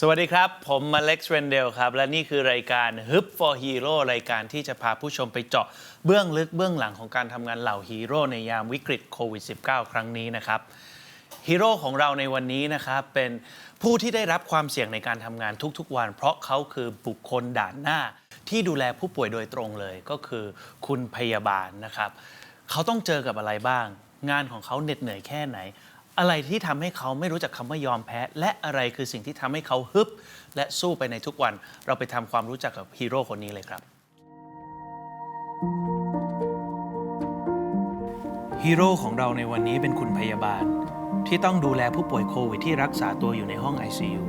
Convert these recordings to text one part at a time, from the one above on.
สวัสดีครับ ผมอเล็กซ์เรนเดลครับ และนี่คือรายการ Hub for Hero รายการที่จะพาผู้ชมไปเจาะเบื้องลึกเบื้องหลังของการทำงานเหล่าฮีโร่ในยามวิกฤตโควิด -19 ครั้งนี้นะครับฮีโร่ของเราในวันนี้นะครับ เป็นผู้ที่ได้รับความเสี่ยงในการทำงานทุกๆวัน เพราะเขาคือบุคคลด่านหน้า ที่ดูแลผู้ป่วยโดยตรงเลยก็คือคุณพยาบาลนะครับ เขาต้องเจอกับอะไรบ้าง งานของเขาเหน็ดเหนื่อยแค่ไหน อะไรที่ทำให้เขาไม่รู้จักคำว่ายอมแพ้ และอะไรคือสิ่งที่ทำให้เขาฮึบ และสู้ไปในทุกวัน เราไปทำความรู้จักกับฮีโร่คนนี้เลยครับฮีโร่ของเราในวันนี้เป็นคุณพยาบาล ที่ต้องดูแลผู้ป่วยโควิดที่รักษาตัวอยู่ในห้อง ICU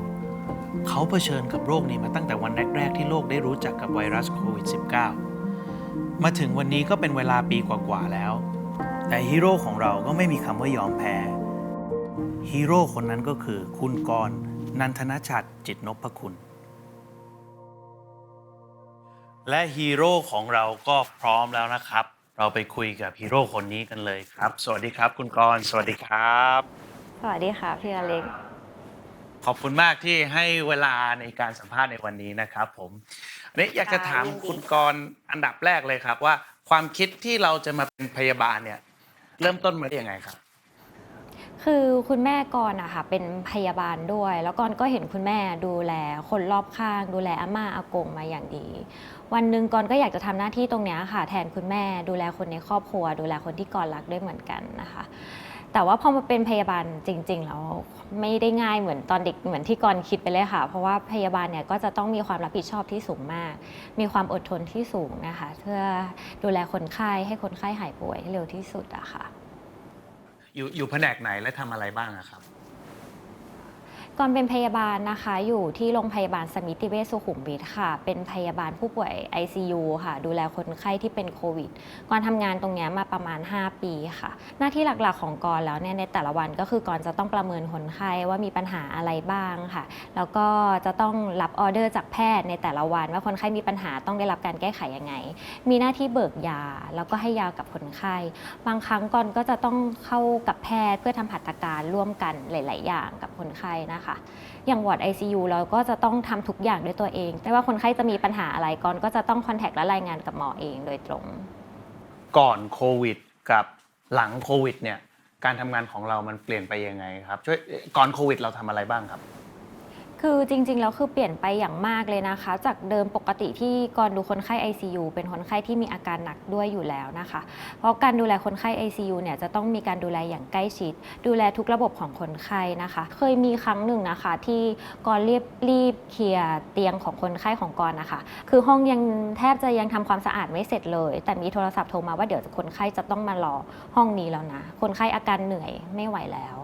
เขาเผชิญกับโรคนี้มาตั้งแต่วันแรก ๆ ที่โลกได้รู้จักกับไวรัสโควิด -19 มาถึงวันนี้ก็เป็นเวลาปีกว่า ๆ แล้ว แต่ฮีโร่ของเราก็ไม่มีคำว่ายอมแพ้ ฮีโร่คนนั้นก็คือคุณกรณ์นันทนชัดจิตนพคุณ และฮีโร่ของเราก็พร้อมแล้วนะครับ เราไปคุยกับฮีโร่คนนี้กันเลยครับ สวัสดีครับ คุณกรณ์สวัสดีครับ สวัสดีค่ะพี่อเล็กขอบคุณมากที่ให้เวลาในการสัมภาษณ์ในวันนี้นะครับ ผมอันนี้อยากจะถามยินดีคุณกรณ์อันดับแรกเลยครับ ว่าความคิดที่เราจะมาเป็นพยาบาลเนี่ย เริ่มต้นมาได้ยังไงครับ คือคุณแม่กรณ์อะค่ะเป็นพยาบาลด้วย แล้วกรณ์ก็เห็นคุณแม่ดูแล คนรอบข้าง ดูแลอาม่าอากงมาอย่างดี วันหนึ่งกรณ์ก็อยากจะทำหน้าที่ตรงนี้ค่ะ แทนคุณแม่ดูแลคนในครอบครัว ดูแลคนที่กรณ์รักด้วยเหมือนกันนะคะ แต่ว่าพอมาเป็นพยาบาลจริงๆแล้วไม่ได้ง่ายเหมือนตอนเด็กเหมือนที่กรณ์คิดไปเลยค่ะ เพราะว่าพยาบาลเนี่ยก็จะต้องมีความรับผิดชอบที่สูงมาก มีความอดทนที่สูงนะคะ เพื่อดูแลคนไข้ให้คนไข้หายป่วยให้เร็วที่สุดอะค่ะ อยู่อยู่แผนกไหนและทำอะไรบ้างอะครับ ก่อนเป็นพยาบาลนะคะอยู่ที่โรงพยาบาลสมิติเวชสุขุมวิทค่ะ เป็นพยาบาลผู้ป่วย ICU ค่ะ ดูแลคนไข้ที่เป็นโควิดก่อนทำงานตรงนี้มาประมาณ 5 ปีค่ะ หน้าที่หลักๆของกรแล้วเนี่ยในแต่ละวันก็คือก่อนจะต้องประเมินคนไข้ว่ามีปัญหาอะไรบ้างค่ะ แล้วก็จะต้องรับออเดอร์จากแพทย์ในแต่ละวัน ว่าคนไข้มีปัญหาต้องได้รับการแก้ไขยังไง มีหน้าที่เบิกยา แล้วก็ให้ยากับคนไข้ บางครั้งก่อนก็จะต้องเข้ากับแพทย์เพื่อทำหัตถการร่วมกันหลาย ๆ อย่างกับคนไข้นะคะอย่างวอร์ด ICU เราก็จะต้องทำทุกอย่างด้วยตัวเอง ไม่ว่าคนไข้จะมีปัญหาอะไรก่อนก็จะต้องคอนแทคและรายงานกับหมอเองโดยตรง ก่อนโควิดกับหลังโควิดเนี่ยการทำงานของเรามันเปลี่ยนไปยังไงครับช่วยก่อนโควิดเราทำอะไรบ้างครับ คือจริงๆแล้วคือเปลี่ยนไปอย่างมากเลยนะคะ จากเดิมปกติที่ก่อนดูคนไข้ ICU เป็นคนไข้ที่มีอาการหนักด้วยอยู่แล้วนะคะ เพราะการดูแลคนไข้ ICU เนี่ยจะต้องมีการดูแลอย่างใกล้ชิด ดูแลทุกระบบของคนไข้นะคะ เคยมีครั้งหนึ่งนะคะ ที่ก่อนรีบรีบเคลียร์เตียงของคนไข้ของกอนนะคะ คือห้องยังแทบจะยังทำความสะอาดไม่เสร็จเลย แต่มีโทรศัพท์โทรมาว่าเดี๋ยวคนไข้จะต้องมารอห้องนี้แล้วนะ คนไข้อาการเหนื่อยไม่ไหวแล้ว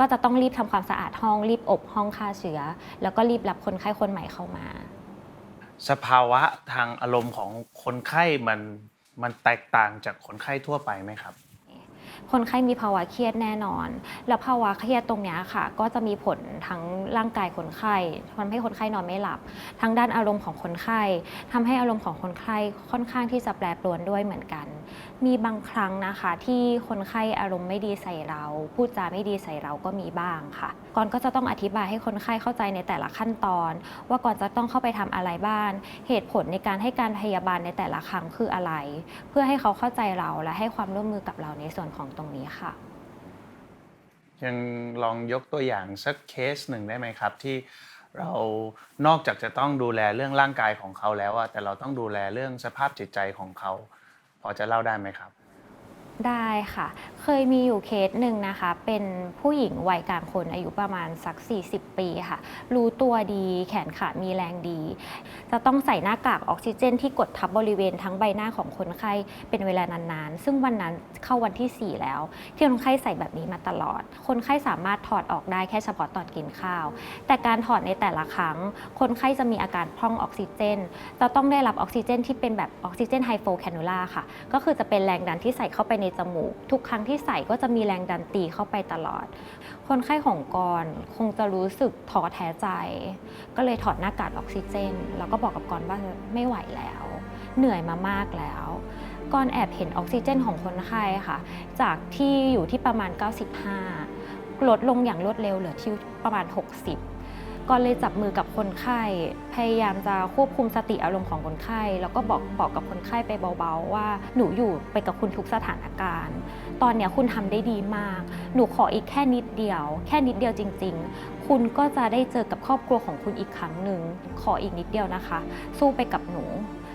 ก็จะต้องรีบทำความสะอาดห้อง รีบอบห้องฆ่าเชื้อ แล้วก็รีบรับคนไข้คนใหม่เข้ามา สภาวะทางอารมณ์ของคนไข้มันมันแตกต่างจากคนไข้ทั่วไปไหมครับ คนไข้มีภาวะเครียดแน่นอน แล้วภาวะเครียดตรงนี้ค่ะ ก็จะมีผลทั้งร่างกายคนไข้ทำให้คนไข้นอนไม่หลับ ทั้งด้านอารมณ์ของคนไข้ทำให้อารมณ์ของคนไข้ค่อนข้างที่จะแปรปรวนด้วยเหมือนกัน มีบางครั้งนะคะที่คนไข้อารมณ์ไม่ดีใส่เรา พูดจาไม่ดีใส่เราก็มีบ้างค่ะ ก่อนก็จะต้องอธิบายให้คนไข้เข้าใจในแต่ละขั้นตอน ว่าก่อนจะต้องเข้าไปทำอะไรบ้าง เหตุผลในการให้การพยาบาลในแต่ละครั้งคืออะไร เพื่อให้เขาเข้าใจเราและให้ความร่วมมือกับเราในส่วนของตรงนี้ค่ะ ยังลองยกตัวอย่างสักเคสหนึ่งได้ไหมครับ ที่เรานอกจากจะต้องดูแลเรื่องร่างกายของเขาแล้วอะแต่เราต้องดูแลเรื่องสภาพจิตใจของเขา พอจะเล่าได้ไหมครับ ได้ค่ะ เคยมีอยู่เคสหนึ่งนะคะ เป็นผู้หญิงวัยกลางคนอายุประมาณสัก 40 ปีค่ะ รู้ตัวดีแขนขามีแรงดี จะต้องใส่หน้ากากออกซิเจน ที่กดทับบริเวณทั้งใบหน้าของคนไข้เป็นเวลานานๆ ซึ่งวันนั้นเข้าวันที่ 4 แล้ว ที่คนไข้ใส่แบบนี้มาตลอด คนไข้สามารถถอดออกได้แค่เฉพาะตอนกินข้าว แต่การถอดในแต่ละครั้ง คนไข้จะมีอาการพร่องออกซิเจน จะต้องได้รับออกซิเจน ที่เป็นแบบออกซิเจนไฮโฟแคนูล่าค่ะ ก็คือจะเป็นแรงดันที่ใส่เข้าไปในจมูก ทุกครั้งที่ใส่ก็จะมีแรงดันตีเข้าไปตลอด คนไข้ของกรคงจะรู้สึกท้อแท้ใจ ก็เลยถอดหน้ากากออกซิเจน แล้วก็บอกกับกรว่าไม่ไหวแล้ว เหนื่อยมามากแล้วกรแอบเห็นออกซิเจนของคนไข้ค่ะ จากที่อยู่ที่ประมาณ 95ลดลงอย่างรวดเร็วเหลือที่ประมาณ 60 ก่อนเลยจับมือกับคนไข้ พยายามจะควบคุมสติอารมณ์ของคนไข้ แล้วก็บอกบอกกับคนไข้ไปเบาๆ ว่าหนูอยู่ไปกับคุณทุกสถานการณ์ ตอนเนี้ยคุณทำได้ดีมาก หนูขออีกแค่นิดเดียว แค่นิดเดียวจริง ๆ คุณก็จะได้เจอกับครอบครัวของคุณอีกครั้งหนึ่งขออีกนิดเดียวนะคะ สู้ไปกับหนู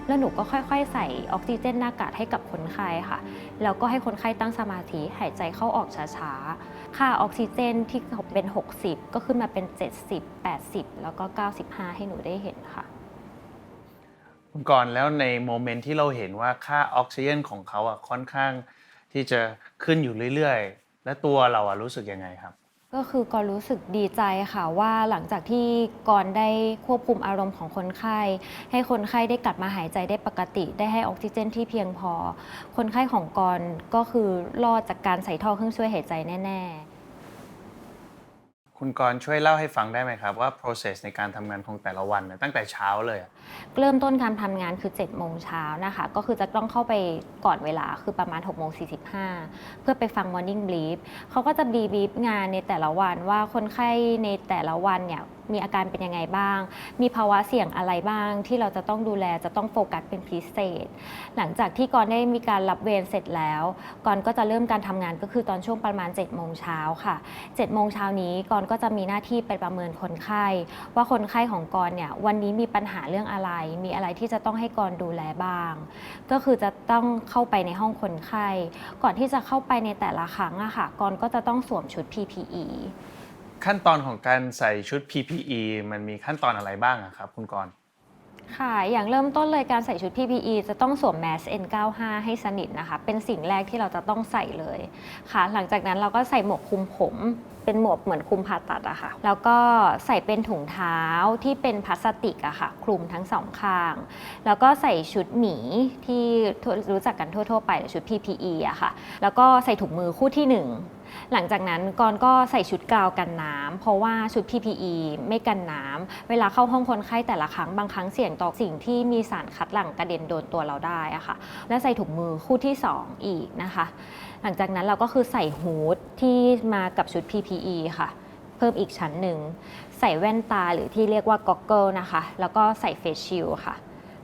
แล้วหนูก็ค่อยๆ ใส่ออกซิเจนหน้ากากให้กับคนไข้ค่ะ แล้วก็ให้คนไข้ตั้งสมาธิหายใจเข้าออกช้าๆ ค่าออกซิเจนที่เป็น 60 ก็ขึ้นมาเป็น 70 80 แล้วก็ 95 ให้หนูได้เห็นค่ะคุณกรณ์แล้วในโมเมนต์ที่เราเห็นว่าค่าออกซิเจนของเขาอะค่อนข้างที่จะขึ้นอยู่เรื่อยๆ และตัวเราอะรู้สึกยังไงครับ ก็คือกรรู้สึกดีใจค่ะว่าหลังจากที่กอนได้ควบคุมอารมณ์ของคนไข้ ให้คนไข้ได้กลับมาหายใจได้ปกติ ได้ให้ออกซิเจนที่เพียงพอ คนไข้ของกอนก็คือรอดจากการใส่ท่อเครื่องช่วยหายใจแน่ ๆ คุณกรณ์ช่วยเล่าให้ฟังได้ไหมครับ ว่า process ในการทำงานของแต่ละวันเนี่ยตั้งแต่เช้าเลยอะเริ่มต้นการทำงานคือ7โมงเช้านะคะ ก็คือจะต้องเข้าไปก่อนเวลาคือประมาณ6โมงสีเพื่อไปฟัง Morning Brief เขาก็จะบีบีฟงานในแต่ละวันว่าคนไข้ในแต่ละวันเนี่ย มีอาการเป็นยังไงบ้าง มีภาวะเสี่ยงอะไรบ้าง ที่เราจะต้องดูแลจะต้องโฟกัสเป็นพิเศษ หลังจากที่กรได้มีการรับเวรเสร็จแล้วกรก็จะเริ่มการทำงานก็คือตอนช่วงประมาณ7โมงเช้าค่ะ7โมงเช้านี้กรก็จะมีหน้าที่ไปประเมินคนไข้ ว่าคนไข้ของกรเนี่ยวันนี้มีปัญหาเรื่องอะไร มีอะไรที่จะต้องให้กรดูแลบ้าง ก็คือจะต้องเข้าไปในห้องคนไข้ ก่อนที่จะเข้าไปในแต่ละครั้งอะค่ะกรก็จะต้องสวมชุด PPE ขั้นตอนของการใส่ชุด PPE มันมีขั้นตอนอะไรบ้างอะครับ คุณกรณ์ ค่ะ อย่างเริ่มต้นเลยการใส่ชุด PPE จะต้องสวมแมส N95 ให้สนิทนะคะ เป็นสิ่งแรกที่เราจะต้องใส่เลยค่ะ หลังจากนั้นเราก็ใส่หมวกคลุมผม เป็นหมวกเหมือนคลุมผ่าตัดอะค่ะ แล้วก็ใส่เป็นถุงเท้าที่เป็นพลาสติกอะค่ะ คลุมทั้งสองข้าง แล้วก็ใส่ชุดหมีที่รู้จักกันทั่ว ๆ ไปหรือชุด PPE อะค่ะ แล้วก็ใส่ถุงมือคู่ที่หนึ่ง หลังจากนั้นกรก็ใส่ชุดกาวกันน้ำเพราะว่าชุด PPE ไม่กันน้ำเวลาเข้าห้องคนไข้แต่ละครั้งบางครั้งเสี่ยงต่อสิ่งที่มีสารคัดหลั่งกระเด็นโดนตัวเราได้อะค่ะและใส่ถุงมือคู่ที่ 2 อีกนะคะ หลังจากนั้นเราก็คือใส่ฮูดที่มากับชุด PPE ค่ะ เพิ่มอีกชั้นหนึ่ง ใส่แว่นตาหรือที่เรียกว่าก็อกเกิลนะคะ แล้วก็ใส่เฟสชิลค่ะ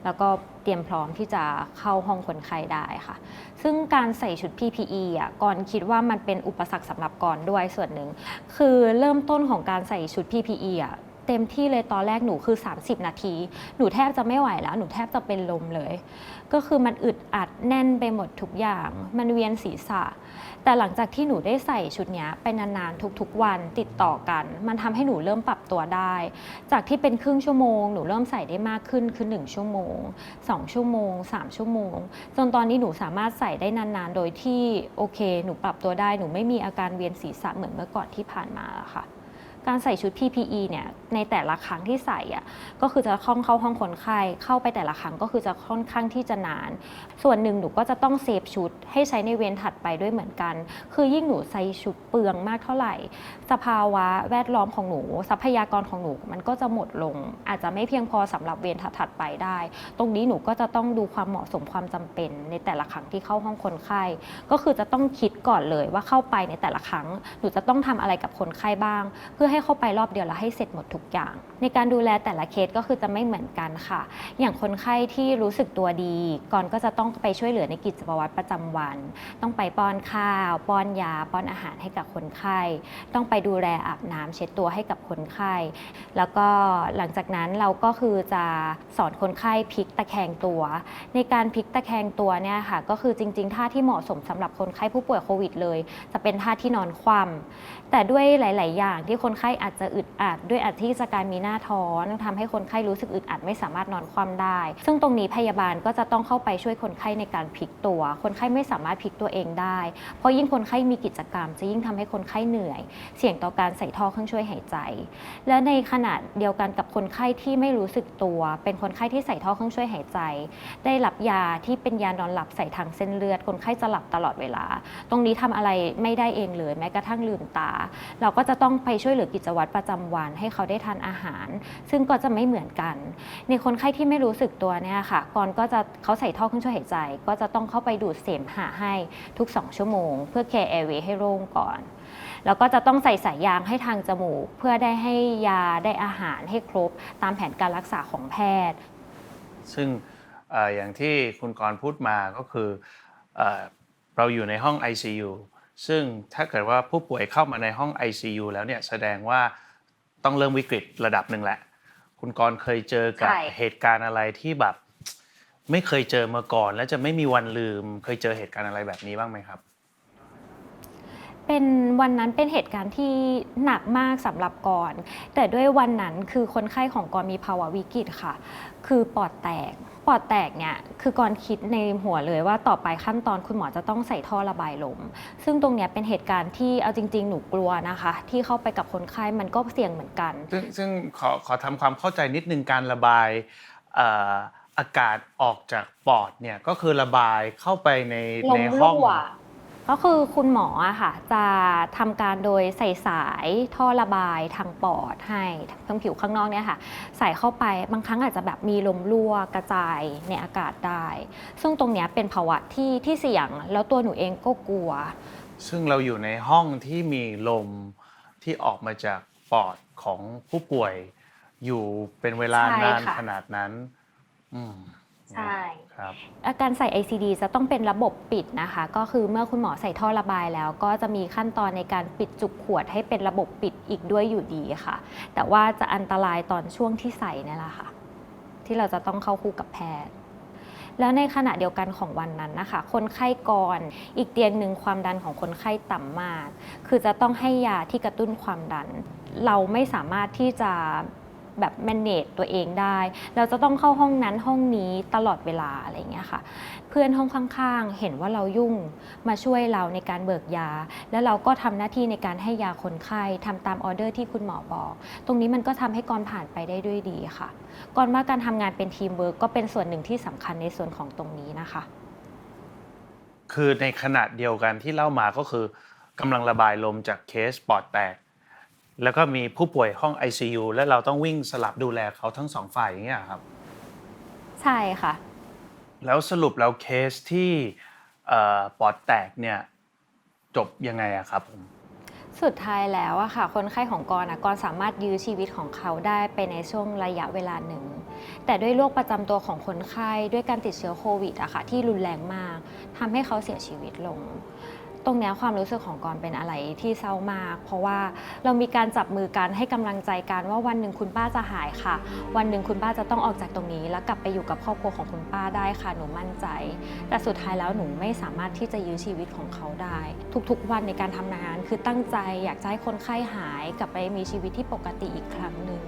แล้วก็เตรียมพร้อมที่จะเข้าห้องคนไข้ได้ค่ะ ซึ่งการใส่ชุด PPE อะก่อนคิดว่ามันเป็นอุปสรรคสำหรับก่อนด้วยส่วนหนึ่ง คือเริ่มต้นของการใส่ชุด PPE อะ เต็มที่เลยตอนแรกหนูคือ 30 นาที หนูแทบจะไม่ไหวแล้ว หนูแทบจะเป็นลมเลย ก็คือมันอึดอัดแน่นไปหมดทุกอย่าง มันเวียนศีรษะ แต่หลังจากที่หนูได้ใส่ชุดนี้ไปนานๆทุกๆวันติดต่อกัน มันทำให้หนูเริ่มปรับตัวได้ จากที่เป็นครึ่งชั่วโมง หนูเริ่มใส่ได้มากขึ้นคือ 1 ชั่วโมง 2 ชั่วโมง 3 ชั่วโมง จนตอนนี้หนูสามารถใส่ได้นานๆ โดยที่โอเค หนูปรับตัวได้ หนูไม่มีอาการเวียนศีรษะเหมือนเมื่อก่อนที่ผ่านมาแล้วค่ะ การใส่ชุด PPE เนี่ยในแต่ละครั้งที่ใส่อะก็คือจะเข้าเข้าห้องคนไข้เข้าไปแต่ละครั้งก็คือจะค่อนข้างที่จะนาน ส่วนหนึ่งหนูก็จะต้องเซฟชุดให้ใช้ในเวรถัดไปด้วยเหมือนกัน คือยิ่งหนูใส่ชุดเปลืองมากเท่าไหร่ สภาวะแวดล้อมของหนู ทรัพยากรของหนูมันก็จะหมดลง อาจจะไม่เพียงพอสำหรับเวรถัดไปได้ ตรงนี้หนูก็จะต้องดูความเหมาะสมความจำเป็นในแต่ละครั้งที่เข้าห้องคนไข้ ก็คือจะต้องคิดก่อนเลยว่าเข้าไปในแต่ละครั้งหนูจะต้องทำอะไรกับคนไข้บ้าง เพื่อให้เข้าไปรอบเดียวแล้วให้เสร็จหมดทุกอย่าง ในการดูแลแต่ละเคสก็คือจะไม่เหมือนกันค่ะ อย่างคนไข้ที่รู้สึกตัวดี ก่อนก็จะต้องไปช่วยเหลือในกิจวัตรประจำวัน ต้องไปป้อนข้าว ป้อนยา ป้อนอาหารให้กับคนไข้ ต้องไปดูแลอาบน้ำเช็ดตัวให้กับคนไข้ แล้วก็หลังจากนั้นเราก็คือจะสอนคนไข้พลิกตะแคงตัว ในการพลิกตะแคงตัวเนี่ยค่ะก็คือจริงๆท่าที่เหมาะสมสำหรับคนไข้ผู้ป่วยโควิดเลย จะเป็นท่าที่นอนคว่ำแต่ด้วยหลาย ๆ อย่างที่คนไข้อาจจะอึดอัด ด้วยอาจที่จะการมีหน้าท้องทำให้คนไข้รู้สึกอึดอัดไม่สามารถนอนคว่ำได้ ซึ่งตรงนี้พยาบาลก็จะต้องเข้าไปช่วยคนไข้ในการพลิกตัว คนไข้ไม่สามารถพลิกตัวเองได้ เพราะยิ่งคนไข้มีกิจกรรม จะยิ่งทำให้คนไข้เหนื่อย เสี่ยงต่อการใส่ท่อเครื่องช่วยหายใจ และในขณะเดียวกันกับคนไข้ที่ไม่รู้สึกตัว เป็นคนไข้ที่ใส่ท่อเครื่องช่วยหายใจ ได้รับยาที่เป็นยานอนหลับใส่ทางเส้นเลือด คนไข้จะหลับตลอดเวลา ตรงนี้ทำอะไรไม่ได้เองเลยแม้กระทั่งลืมตา เราก็จะต้องไปช่วยเหลือกิจวัตรประจำวัน ให้เขาได้ทานอาหาร ซึ่งก็จะไม่เหมือนกัน ในคนไข้ที่ไม่รู้สึกตัวเนี่ยค่ะก่อนก็จะเขาใส่ท่อเครื่องช่วยหายใจ ก็จะต้องเข้าไปดูดเสมหะให้ทุก 2 ชั่วโมง เพื่อแคร์แอร์เวย์ให้โล่งก่อนแล้วก็จะต้องใส่สายยางให้ทางจมูก เพื่อได้ให้ยาได้อาหารให้ครบตามแผนการรักษาของแพทย์ ซึ่งออย่างที่คุณกรพูดมาก็คือเออเราอยู่ในห้อง ICU ซึ่งถ้าเกิดว่าผู้ป่วยเข้ามาในห้อง ICU แล้วเนี่ยแสดงว่าต้องเริ่มวิกฤตระดับหนึ่งแหละ คุณกรณ์เคยเจอกับใช่ เหตุการณ์อะไรที่แบบ ไม่เคยเจอมาก่อน และจะไม่มีวันลืม เคยเจอเหตุการณ์อะไรแบบนี้บ้างไหมครับ เป็นวันนั้นเป็นเหตุการณ์ที่หนักมากสำหรับกรแต่ด้วยวันนั้นคือคนไข้ของกรมีภาวะวิกฤตค่ะ คือปอดแตก ปอดแตกเนี่ยคือกรคิดในหัวเลยว่าต่อไปขั้นตอนคุณหมอจะต้องใส่ท่อระบายลม ซึ่งตรงเนี้ยเป็นเหตุการณ์ที่เอาจริง ๆ หนูกลัวนะคะ ที่เข้าไปกับคนไข้มันก็เสี่ยงเหมือนกัน ซึ่งซึ่งขอขอทำความเข้าใจนิดนึงการระบายเอ่ออากาศออกจากปอดเนี่ยก็คือระบายเข้าไปในลในมห้องรั่ว ก็คือคุณหมออะค่ะจะทำการโดยใส่สายท่อระบายทางปอดให้ทางผิวข้างนอกเนี่ยค่ะ ใส่เข้าไปบางครั้งอาจจะแบบมีลมรั่วกระจายในอากาศได้ ซึ่งตรงเนี้ยเป็นภาวะที่ที่เสี่ยง แล้วตัวหนูเองก็กลัว ซึ่งเราอยู่ในห้องที่มีลมที่ออกมาจากปอดของผู้ป่วย อยู่เป็นเวลาใช่นานค่ะขนาดนั้น อืม ใช่ ครับ อาการใส่ ICD จะต้องเป็นระบบปิดนะคะ ก็คือเมื่อคุณหมอใส่ท่อระบายแล้ว ก็จะมีขั้นตอนในการปิดจุกขวดให้เป็นระบบปิดอีกด้วยอยู่ดีค่ะ แต่ว่าจะอันตรายตอนช่วงที่ใส่นี่แหละค่ะ ที่เราจะต้องเข้าคู่กับแพทย์ แล้วในขณะเดียวกันของวันนั้นนะคะ คนไข้ก่อนอีกเตียงหนึ่งความดันของคนไข้ต่ำมาก คือจะต้องให้ยาที่กระตุ้นความดัน เราไม่สามารถที่จะ แบบ manage ตัวเองได้ เราจะต้องเข้าห้องนั้นห้องนี้ตลอดเวลาอะไรอย่างเงี้ยค่ะ เพื่อนห้องข้างๆ เห็นว่าเรายุ่งมาช่วยเราในการเบิกยา แล้วเราก็ทำหน้าที่ในการให้ยาคนไข้ทำตามออเดอร์ที่คุณหมอบอก ตรงนี้มันก็ทำให้กรผ่านไปได้ด้วยดีค่ะกรว่าการทำงานเป็นทีมเวิร์กก็เป็นส่วนหนึ่งที่สำคัญในส่วนของตรงนี้นะคะคือในขณะเดียวกันที่เล่ามาก็คือกำลังระบายลมจากเคสปอดแตก แล้วก็มีผู้ป่วยห้อง ICU และเราต้องวิ่งสลับดูแลเขาทั้งสองฝ่ายอย่างเงี้ยครับ ใช่ค่ะ แล้วสรุปแล้วเคสที่เอ่อปอดแตกเนี่ยจบยังไงอะครับผมสุดท้ายแล้วอะค่ะ คนไข้ของกรอะกรสามารถยื้อชีวิตของเขาได้ไปในช่วงระยะเวลาหนึ่ง แต่ด้วยโรคประจำตัวของคนไข้ด้วยการติดเชื้อโควิดอะค่ะที่รุนแรงมากทำให้เขาเสียชีวิตลง ตรงนี้ความรู้สึกของกรเป็นอะไรที่เศร้ามาก เพราะว่าเรามีการจับมือกันให้กำลังใจกันว่าวันหนึ่งคุณป้าจะหายค่ะ วันหนึ่งคุณป้าจะต้องออกจากตรงนี้ แล้วกลับไปอยู่กับครอบครัวของคุณป้าได้ค่ะหนูมั่นใจ แต่สุดท้ายแล้วหนูไม่สามารถที่จะยื้อชีวิตของเขาได้ ทุกๆ วันในการทำงาน คือตั้งใจอยากจะให้คนไข้หายกลับไปมีชีวิตที่ปกติอีกครั้งหนึ่ง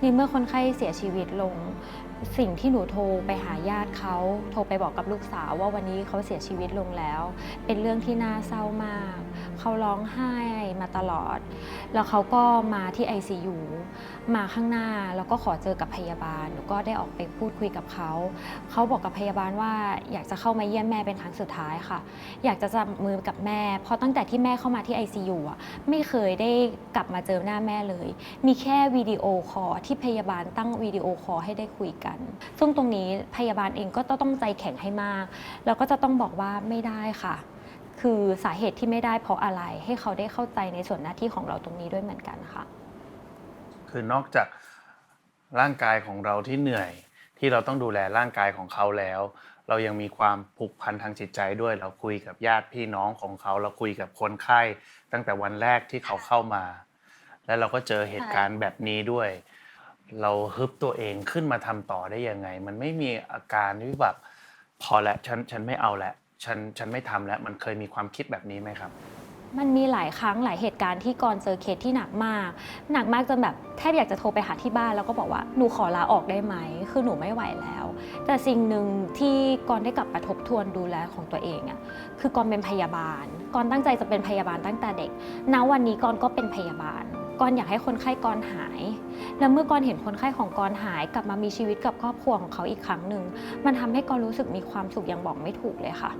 ในเมื่อคนไข้เสียชีวิตลง สิ่งที่หนูโทรไปหาญาติเขาโทรไปบอกกับลูกสาวว่าวันนี้เขาเสียชีวิตลงแล้ว เป็นเรื่องที่น่าเศร้ามาก เขาร้องไห้มาตลอด แล้วเขาก็มาที่ ICU มาข้างหน้าแล้วก็ขอเจอกับพยาบาลหนูก็ได้ออกไปพูดคุยกับเขาเขาบอกกับพยาบาลว่าอยากจะเข้ามาเยี่ยมแม่เป็นครั้งสุดท้ายค่ะ อยากจะจับมือกับแม่เพราะตั้งแต่ที่แม่เข้ามาที่ ICU อะไม่เคยได้กลับมาเจอหน้าแม่เลย มีแค่วิดีโอคอลที่พยาบาลตั้งวิดีโอคอลให้ได้คุยกัน ซึ่งตรงนี้พยาบาลเองก็ต้องใจแข็งให้มาก แล้วก็จะต้องบอกว่าไม่ได้ค่ะ คือสาเหตุที่ไม่ได้เพราะอะไรให้เขาได้เข้าใจในส่วนหน้าที่ของเราตรงนี้ด้วยเหมือนกันค่ะ คือนอกจากร่างกายของเราที่เหนื่อย ที่เราต้องดูแลร่างกายของเขาแล้ว เรายังมีความผูกพันทางจิตใจด้วย เราคุยกับญาติพี่น้องของเขา เราคุยกับคนไข้ ตั้งแต่วันแรกที่เขาเข้ามา แล้วเราก็เจอเหตุการณ์แบบนี้ด้วย เราฮึบตัวเองขึ้นมาทำต่อได้ยังไง มันไม่มีอาการที่แบบพอแล้วฉันฉันไม่เอาแล้ว ฉันฉันไม่ทำแล้วมันเคยมีความคิดแบบนี้ไหมครับ มันมีหลายครั้งหลายเหตุการณ์ที่กรเจอเคสที่หนักมาก หนักมากจนแบบแทบอยากจะโทรไปหาที่บ้านแล้วก็บอกว่าหนูขอลาออกได้ไหม คือหนูไม่ไหวแล้ว แต่สิ่งหนึ่งที่กรได้กลับมาทบทวนดูแลของตัวเองอะคือกรเป็นพยาบาล กรตั้งใจจะเป็นพยาบาลตั้งแต่เด็กณวันนี้กรก็เป็นพยาบาล กรอยากให้คนไข้กรหาย แล้วเมื่อกรเห็นคนไข้ของกรหาย กลับมามีชีวิตกับครอบครัวของเขาอีกครั้งหนึ่งมันทำให้กรรู้สึกมีความสุขอย่างบอกไม่ถูกเลยค่ะ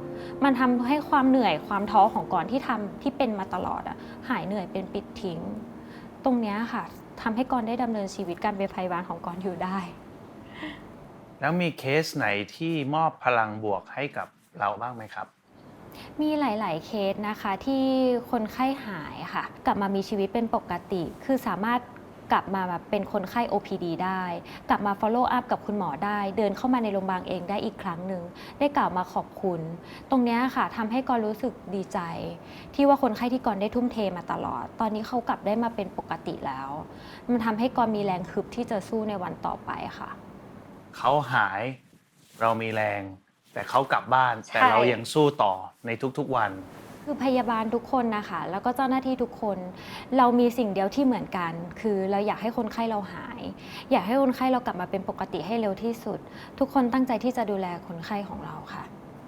มันทำให้ความเหนื่อยความท้อของกรที่ทำที่เป็นมาตลอดอะหายเหนื่อยเป็นปิดทิ้ง ตรงนี้ค่ะทำให้กรได้ดำเนินชีวิตการเป็นพยาบาลของกรอยู่ได้ แล้วมีเคสไหนที่มอบพลังบวกให้กับเราบ้างไหมครับ มีหลาย ๆ เคสนะคะที่คนไข้หายค่ะ กลับมามีชีวิตเป็นปกติ คือสามารถกลับมาแบบเป็นคนไข้ OPD ได้ กลับมา follow up กับคุณหมอได้ เดินเข้ามาในโรงพยาบาลเองได้อีกครั้งหนึ่ง ได้กล่าวมาขอบคุณ ตรงนี้ค่ะทำให้กอนรู้สึกดีใจ ที่ว่าคนไข้ที่กอนได้ทุ่มเทมาตลอด ตอนนี้เขากลับได้มาเป็นปกติแล้ว มันทำให้กอนมีแรงคึบที่จะสู้ในวันต่อไปค่ะ เขาหายเรามีแรง แต่เขากลับบ้านแต่ใช่เรายังสู้ต่อในทุกๆวัน คือพยาบาลทุกคนนะคะแล้วก็เจ้าหน้าที่ทุกคน เรามีสิ่งเดียวที่เหมือนกัน คือเราอยากให้คนไข้เราหาย อยากให้คนไข้เรากลับมาเป็นปกติให้เร็วที่สุด ทุกคนตั้งใจที่จะดูแลคนไข้ของเราค่ะ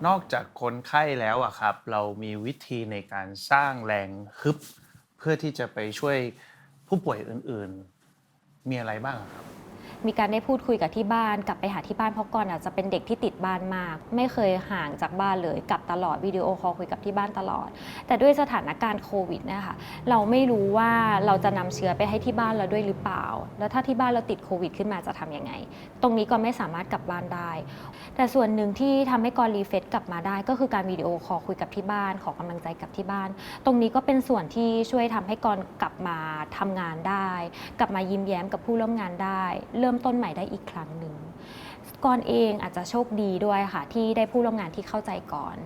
นอกจากคนไข้แล้วอะครับ เรามีวิธีในการสร้างแรงฮึบ เพื่อที่จะไปช่วยผู้ป่วยอื่นๆ มีอะไรบ้างอะครับ มีการได้พูดคุยกับที่บ้าน กลับไปหาที่บ้านเพราะก่อนอาจจะเป็นเด็กที่ติดบ้านมาก ไม่เคยห่างจากบ้านเลยกลับตลอดวิดีโอคอลคุยกับที่บ้านตลอด แต่ด้วยสถานการณ์โควิดนะคะเราไม่รู้ว่าเราจะนำเชื้อไปให้ที่บ้านเราด้วยหรือเปล่า แล้วถ้าที่บ้านเราติดโควิดขึ้นมาจะทำยังไง ตรงนี้ก็ไม่สามารถกลับบ้านได้ แต่ส่วนหนึ่งที่ทำให้กรรีเฟซกลับมาได้ ก็คือการวิดีโอคอลคุยกับที่บ้านขอกำลังใจกับที่บ้าน ตรงนี้ก็เป็นส่วนที่ช่วยทำให้กอรกลับมาทำงานได้ กลับมายิ้มแย้มกับผู้ร่วมงานได้เริ่มต้นใหม่ได้อีกครั้งหนึ่งกรเองอาจจะโชคดีด้วยค่ะ ที่ได้ผู้ร่วมงานที่เข้าใจก่อน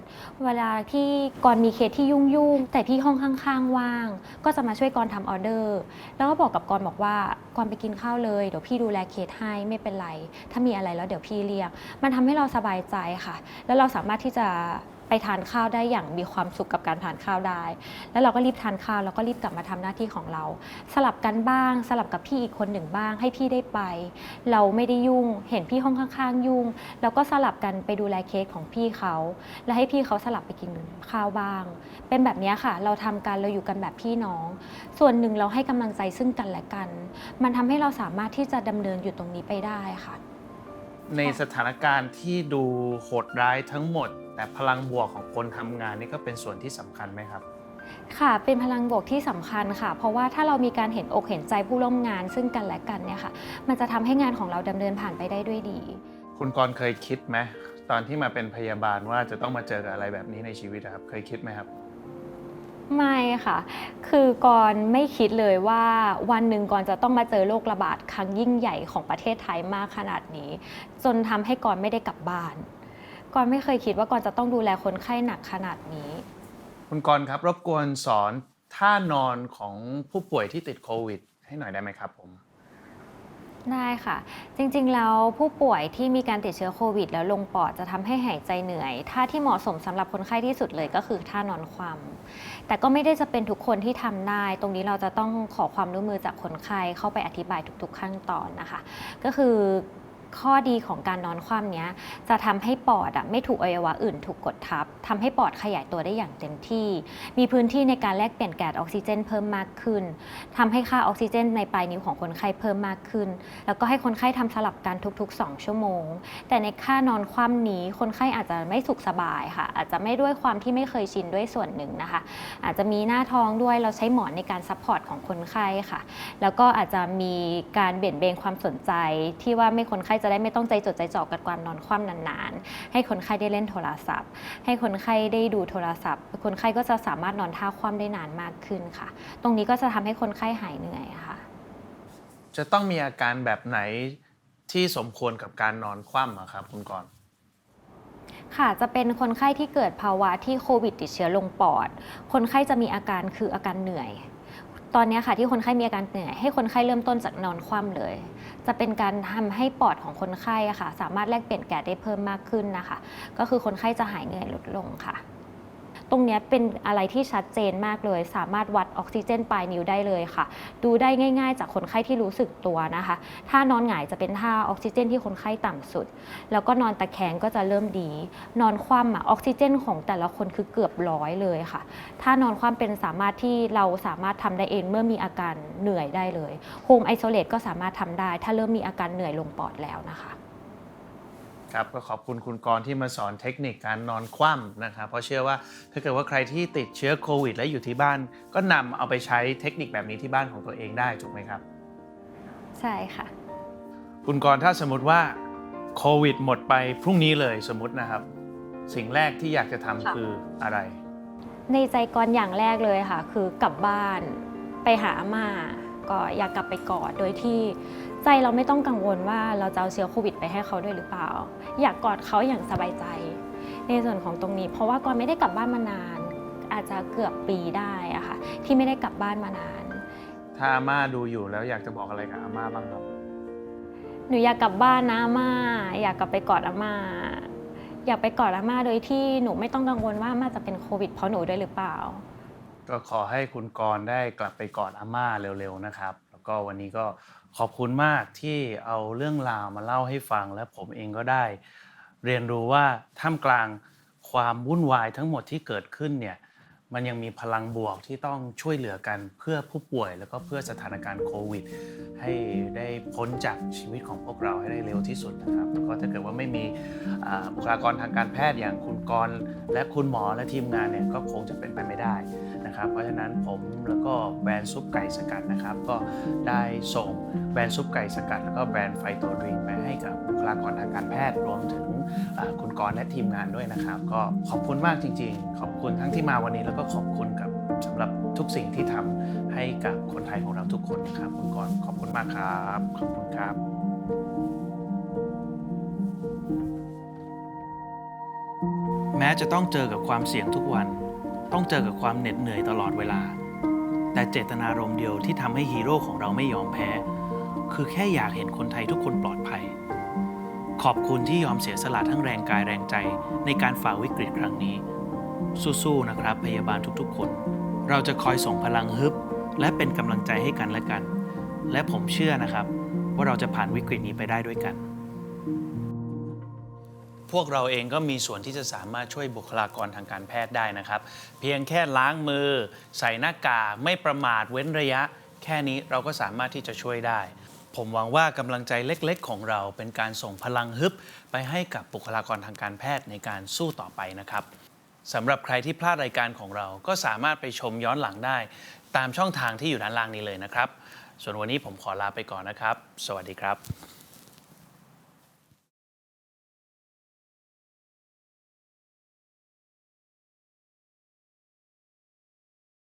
เวลาที่กรมีเคสที่ยุ่งยุ่งแต่ที่ห้องข้างๆว่าง ก็จะมาช่วยกรทำออเดอร์ แล้วก็บอกกับกรบอกว่ากรไปกินข้าวเลยเดี๋ยวพี่ดูแลเคสให้ไม่เป็นไร ถ้ามีอะไรแล้วเดี๋ยวพี่เรียก มันทำให้เราสบายใจค่ะ แล้วเราสามารถที่จะ ไปทานข้าวได้อย่างมีความสุขกับการทานข้าวได้ แล้วเราก็รีบทานข้าวแล้วก็รีบกลับมาทำหน้าที่ของเรา สลับกันบ้าง สลับกับพี่อีกคนหนึ่งบ้าง ให้พี่ได้ไป เราไม่ได้ยุ่ง เห็นพี่ห้องข้างๆ ยุ่ง แล้วก็สลับกันไปดูแลเคสของพี่เขา แล้วให้พี่เขาสลับไปกินข้าวบ้าง เป็นแบบนี้ค่ะ เราทำกันเราอยู่กันแบบพี่น้อง ส่วนหนึ่งเราให้กำลังใจซึ่งกันและกัน มันทำให้เราสามารถที่จะดำเนินอยู่ตรงนี้ไปได้ค่ะ ในสถานการณ์ที่ดูโหดร้ายทั้งหมด แต่พลังบวกของคนทำงานนี่ก็เป็นส่วนที่สำคัญไหมครับ ค่ะ เป็นพลังบวกที่สำคัญค่ะ เพราะว่าถ้าเรามีการเห็นอกเห็นใจผู้ร่วมงานซึ่งกันและกันเนี่ยค่ะ มันจะทำให้งานของเราดำเนินผ่านไปได้ด้วยดี คุณกรณ์เคยคิดไหมตอนที่มาเป็นพยาบาลว่าจะต้องมาเจอกับอะไรแบบนี้ในชีวิตอะครับ เคยคิดไหมครับ ไม่ค่ะ คือกรไม่คิดเลยว่าวันหนึ่งกรจะต้องมาเจอโรคระบาดครั้งยิ่งใหญ่ของประเทศไทยมากขนาดนี้ จนทำให้กรไม่ได้กลับบ้านกรไม่เคยคิดว่ากรจะต้องดูแลคนไข้หนักขนาดนี้ คุณกรณ์ครับ รบกวนสอนท่านอนของผู้ป่วยที่ติดโควิด ให้หน่อยได้ไหมครับผม ได้ค่ะ จริงๆ แล้วผู้ป่วยที่มีการติดเชื้อโควิด แล้วลงปอดจะทำให้หายใจเหนื่อยท่าที่เหมาะสมสำหรับคนไข้ที่สุดเลยก็คือท่านอนคว่ำ แต่ก็ไม่ได้จะเป็นทุกคนที่ทำได้ ตรงนี้เราจะต้องขอความร่วมมือจากคนไข้เข้าไปอธิบายทุก ๆ ขั้นตอนนะคะ ก็คือ ข้อดีของการนอนคว่ำเนี้ยจะทำให้ปอดอะไม่ถูกอวัยวะอื่นถูกกดทับทำให้ปอดขยายตัวได้อย่างเต็มที่ มีพื้นที่ในการแลกเปลี่ยนแก๊สออกซิเจน เพิ่มมากขึ้นทำให้ค่าออกซิเจน ในปลายนิ้วของคนไข้เพิ่มมากขึ้น แล้วก็ให้คนไข้ทำสลับกันทุก ๆ 2 ชั่วโมง แต่ในค่านอนคว่ำนี้คนไข้อาจจะไม่สุขสบายค่ะ อาจจะไม่ด้วยความที่ไม่เคยชินด้วยส่วนหนึ่งนะคะ อาจจะมีหน้าท้องด้วยเราใช้หมอนในการซัพพอร์ตของคนไข้ค่ะ แล้วก็อาจจะมีการเบี่ยนเบนความสนใจที่ว่าไม่คนไข้จะได้ไม่ต้องใจจดใจจ่อกับการนอนคว่ำนานๆ ให้คนไข้ได้เล่นโทรศัพท์ ให้คนไข้ได้ดูโทรศัพท์ คนไข้ก็จะสามารถนอนท่าคว่ำได้นานมากขึ้นค่ะ ตรงนี้ก็จะทำให้คนไข้หายเหนื่อยค่ะ จะต้องมีอาการแบบไหนที่สมควรกับการนอนคว่ำอะครับคุณกรณ์ค่ะ จะเป็นคนไข้ที่เกิดภาวะที่โควิดติดเชื้อลงปอด คนไข้จะมีอาการคืออาการเหนื่อย ตอนนี้ค่ะที่คนไข้มีอาการเหนื่อยให้คนไข้เริ่มต้นจากนอนคว่ำเลย จะเป็นการทำให้ปอดของคนไข้ค่ะ สามารถแลกเปลี่ยนแก๊สได้เพิ่มมากขึ้นนะคะ ก็คือคนไข้จะหายเหนื่อยลดลงค่ะ ตรงนี้เป็นอะไรที่ชัดเจนมากเลย สามารถวัดออกซิเจนปลายนิ้วได้เลยค่ะ ดูได้ง่าย ๆ จากคนไข้ที่รู้สึกตัวนะคะ ถ้านอนหงายจะเป็นท่าออกซิเจนที่คนไข้ต่ำสุด แล้วก็นอนตะแคงก็จะเริ่มดี นอนคว่ำออกซิเจนของแต่ละคนคือเกือบร้อยเลยค่ะ ถ้านอนคว่ำเป็นสามารถที่เราสามารถทำได้เองเมื่อมีอาการเหนื่อยได้เลยโฮมไอโซเลตก็สามารถทำได้ ถ้าเริ่มมีอาการเหนื่อยลงปอดแล้วนะคะ ครับก็ขอบคุณคุณกรณ์ที่มาสอนเทคนิคการนอนคว่ำนะครับเพราะเชื่อว่าถ้าเกิดว่าใครที่ติดเชื้อโควิด และอยู่ที่บ้าน ก็นำเอาไปใช้เทคนิคแบบนี้ที่บ้านของตัวเองได้ถูกไหมครับ ใช่ค่ะ คุณกรณ์ถ้าสมมติว่าโควิดหมดไปพรุ่งนี้เลยสมมตินะครับ สิ่งแรกที่อยากจะทำค่ะ คืออะไร ในใจก่อนอย่างแรกเลยค่ะ คือกลับบ้านไปหาอาม่าก็อยากกลับไปกอดโดยที่ ใจเราไม่ต้องกังวลว่าเราจะเอาเชื้อโควิดไปให้เขาด้วยหรือเปล่า อยากกอดเขาอย่างสบายใจ ในส่วนของตรงนี้ เพราะว่าก่อนไม่ได้กลับบ้านมานาน อาจจะเกือบปีได้อะค่ะที่ไม่ได้กลับบ้านมานาน ถ้าอาม่าดูอยู่แล้วอยากจะบอกอะไรกับอาม่าบ้างครับ หนูอยากกลับบ้านนะอาม่า อยากกลับไปกอดอาม่า อยากไปกอดอาม่าโดยที่หนูไม่ต้องกังวลว่าอาม่าจะเป็นโควิด เพราะหนูด้วยหรือเปล่า ก็ขอให้คุณกรณ์ได้กลับไปกอดอาม่าเร็วๆนะครับ แล้วก็วันนี้ก็ ขอบคุณมากที่เอาเรื่องราวมาเล่าให้ฟังและผมเองก็ได้ เรียนรู้ว่าท่ามกลางความวุ่นวายทั้งหมดที่เกิดขึ้นเนี่ยมันยังมีพลังบวกที่ต้องช่วยเหลือกันเพื่อผู้ป่วย แล้วก็เพื่อสถานการณ์โควิด ให้ได้พ้นจากชีวิตของพวกเราให้ได้เร็วที่สุดนะครับก็ถ้าเกิดว่าไม่มีบุคลากรทางการแพทย์อย่างคุณกรและคุณหมอและทีมงานเนี่ยก็คงจะเป็นไปไม่ได้ นะครับ เพราะฉะนั้นผมแล้วก็แบรนด์ซุปไก่สกัดนะครับ ก็ได้ส่งแบรนด์ซุปไก่สกัด แล้วก็แบรนด์ไฟโตดริงไปให้กับบุคลากรทางการแพทย์รวมถึงคุณกรและทีมงานด้วยนะครับ ก็ขอบคุณมากจริง ๆ ขอบคุณทั้งที่มาวันนี้แล้วก็ขอบคุณกับสำหรับทุกสิ่งที่ทำให้กับคนไทยของเราทุกคนนะครับคุณกรขอบคุณมากครับขอบคุณครับแม้จะต้องเจอกับความเสี่ยงทุกวัน ต้องเจอกับความเหน็ดเหนื่อยตลอดเวลา แต่เจตนารมณ์เดียวที่ทำให้ฮีโร่ของเราไม่ยอมแพ้ คือแค่อยากเห็นคนไทยทุกคนปลอดภัย ขอบคุณที่ยอมเสียสละทั้งแรงกายแรงใจในการฝ่าวิกฤตครั้งนี้ สู้ๆนะครับ พยาบาลทุกๆ คน เราจะคอยส่งพลังฮึบ และเป็นกำลังใจให้กันและกัน และผมเชื่อนะครับ ว่าเราจะผ่านวิกฤตนี้ไปได้ด้วยกัน พวกเราเองก็มีส่วนที่จะสามารถช่วยบุคลากรทางการแพทย์ได้นะครับ เพียงแค่ล้างมือ ใส่หน้ากากไม่ประมาทเว้นระยะ แค่นี้เราก็สามารถที่จะช่วยได้ ผมหวังว่ากำลังใจเล็กๆ ของเราเป็นการส่งพลังฮึบไปให้กับบุคลากรทางการแพทย์ในการสู้ต่อไปนะครับสำหรับใครที่พลาดรายการของเราก็สามารถไปชมย้อนหลังได้ ตามช่องทางที่อยู่ด้านล่างนี้เลยนะครับ ส่วนวันนี้ผมขอลาไปก่อนนะครับ สวัสดีครับ